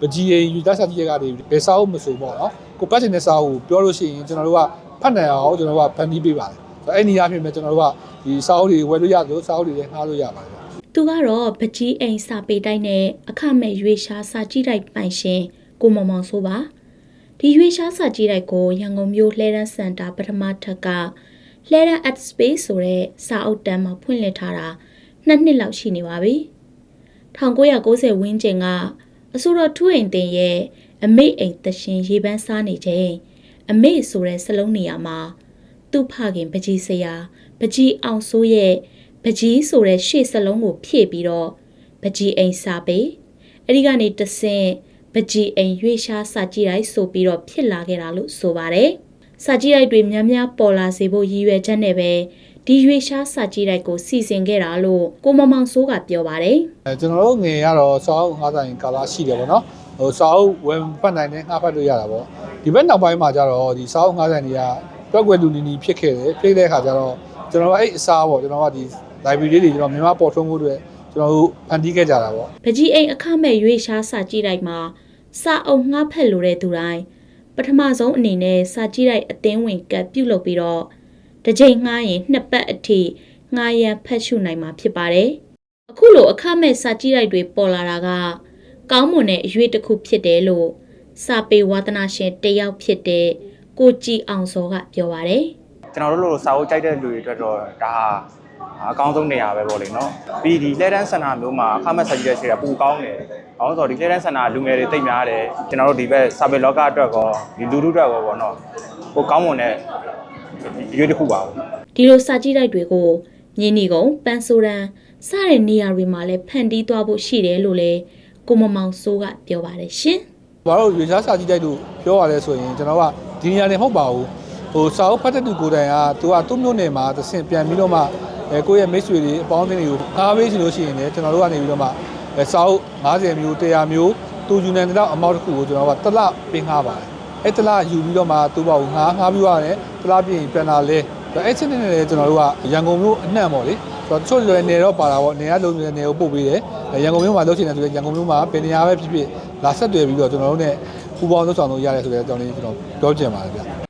ပကြီးရင်ယူသားစာကြီးကနေဘယ်စာအုပ်မဆိုပေါ့နော်ကိုပတ်ချင်တဲ့စာအုပ်ကိုပြောလို့ရှိရင်ကျွန်တော်တို့ကဖတ်နိုင်အောင်ကျွန်တော်တို့ကဖန်တီးပေးပါတယ်ဆိုတော့အဲ့ဒီအပြင်ပဲကျွန်တော်တို့ကဒီစာအုပ်တွေဝယ်လို့ရတယ်လို့စာအုပ်တွေလည်းငှားလို့ရပါတယ်သူကတော့ပကြီးအိမ်စာပေတိုက်နဲ့အခမဲ့ရွေရှားစာကြည့်တိုက်ပိုင်ရှင်ကိုမောင်မောင်ဆိုပါဒီရွေရှားစာကြည့်တိုက်ကိုရန်ကုန်မြို့လှဲရန်စင်တာပထမထပ်ကလှဲရန် at space ဆိုတဲ့စာအုပ်တန်းမှာဖွင့်လှစ်ထားတာနှစ်နှစ်လောက်ရှိနေပါပြီ1990ဝန်းကျင်က အဆိုတော်ထူးအိမ်တင်ရဲ့အမေအိမ်တရှင်ရေပန်းစားနေချိန်အမေဆိုတဲ့စလုံးနေရာမှာသူ့ဖခင်ပကြီးဆရာပကြီးအောင်စိုးရဲ့ပကြီးဆိုတဲ့ရှေ့စလုံးကိုဖြည့်ပြီးတော့ပကြီးအိမ်စာပေအဲ့ဒီကနေတဆင့်ပကြီးအိမ်ရွေးရှားစာကြည့်တိုင်းဆိုပြီးတော့ဖြစ်လာခဲ့တာလို့ဆိုပါတယ်စာကြည့်တိုက်တွေများများပေါ်လာစေဖို့ရည်ရွယ်ချက်နဲ့ပဲ ဒီရွေးရှားစာကြည့်တိုက်ကိုစီစဉ်ခဲ့တာလို့ကိုမမောင်စိုးကပြောပါတယ်အဲကျွန်တော်တို့ငယ်ရတော့စာအုပ်ငှားဆိုင်ကာလာရှိတယ်ပေါ့နော်ဟိုစာအုပ်ဝယ်ဖတ်နိုင်တယ်ငှားဖတ်လို့ရတာပေါ့ဒီဘက်နောက်ပိုင်းမှာကျတော့ဒီစာအုပ်ငှားဆိုင်တွေကတွက်ွယ်လူနီနီဖြစ်ခဲ့တယ်ဖြစ်တဲ့အခါကျတော့ကျွန်တော်ကအဲ့အစားပေါ့ကျွန်တော်ကဒီ library တွေကျွန်တော်မြန်မာပေါ်ထွန်းဖို့အတွက်ကျွန်တော်တို့ဖန်တီးခဲ့ကြတာပေါ့ပကြီးအိမ်အခမဲ့ရွေးရှားစာကြည့်တိုက်မှာစာအုပ်ငှားဖက်လိုတဲ့သူတိုင်းပထမဆုံးအနေနဲ့စာကြည့်တိုက်အသင်းဝင်ကတ်ပြုတ်လုပ်ပြီးတော့ တစ်ချိန်ငှားရင်နှစ်ပတ်အထိငှားရန်ဖတ်ရှုနိုင်မှာဖြစ်ပါတယ်။အခုလိုအခမဲ့စာကြည့်တိုက်တွေပေါ်လာတာကကောင်းမွန်တဲ့အရွေးတစ်ခုဖြစ်တယ်လို့စာပေဝါသနာရှင်တစ်ယောက်ဖြစ်တဲ့ကိုကြည်အောင်စောကပြောပါတယ်။ကျွန်တော်တို့လိုစာအုပ်ကြိုက်တဲ့လူတွေအတွက်တော့ဒါဟာအကောင်းဆုံးနေရာပဲပေါ့လေနော်ပြီးဒီလက်တန်းစင်တာမျိုးမှာအခမဲ့ဆက်ကြည့်တဲ့ဆေးကပူကောင်းတယ်။အောင်ဆိုတော့ဒီလက်တန်းစင်တာလူငယ်တွေတိတ်များတယ်ကျွန်တော်တို့ဒီဘက်စာပေလောကအတွက်ကောဒီလူလူအတွက်ကောပေါ့နော်ဟိုကောင်းမွန်တဲ့ ရွေးတစ်ခုပါဘူးဒီလိုစာကြည့်တိုက်တွေကိုမြင်းနီကုံပန်းဆိုရန်စတဲ့နေရာတွေမှာလည်းဖန်တီးသွားဖို့ရှိတယ်လို့လည်းကိုမမောင်စိုးကပြောပါတယ်ရှင်ဘာလို့ရွေရှားစာကြည့်တိုက်လို့ပြောရလဲဆိုရင်ကျွန်တော်ကဒီနေရာနေမဟုတ်ပါဘူးဟိုစာအုပ်ဖတ်တဲ့သူကိုယ်တိုင်ကသူကသူ့မျိုးနယ်မှာသင်ပြန်ပြီးတော့မှအဲကိုယ့်ရဲ့မိတ်ဆွေတွေအပေါင်းအသင်းတွေကိုအားပေးချင်လို့ရှိရင်လည်းကျွန်တော်တို့ကနေပြီးတော့မှအဲစာအုပ်90မျိုး100မျိုးတူယူနိုင်တဲ့အမောက်တစ်ခုကိုကျွန်တော်ကတစ်လပေးငှားပါတယ် အဲတစ်လယူပြီးတော့မှသူ့ဘောက်ငှားငှားပြီးရတယ်တစ်လပြင်ပြန်လာလဲအဲ့ချင်းနဲ့လည်းကျွန်တော်တို့ကရန်ကုန်မြို့အနှံ့ပေါ့လေဆိုတော့တချို့လည်းနေတော့ပါတာပေါ့နေရလုံးနေတဲ့နေကိုပို့ပေးတယ်ရန်ကုန်မြို့မှာလုပ်ချင်တယ်ဆိုရင်ရန်ကုန်မြို့မှာပင်နေရာပဲဖြစ်ဖြစ်လာဆက်တွေ့ပြီးတော့ကျွန်တော်တို့ ਨੇ ပူပေါင်းလုပ်ဆောင်လို့ရတယ်ဆိုတဲ့အကြောင်းလေးကျွန်တော်ပြောချင်ပါတယ်ဗျ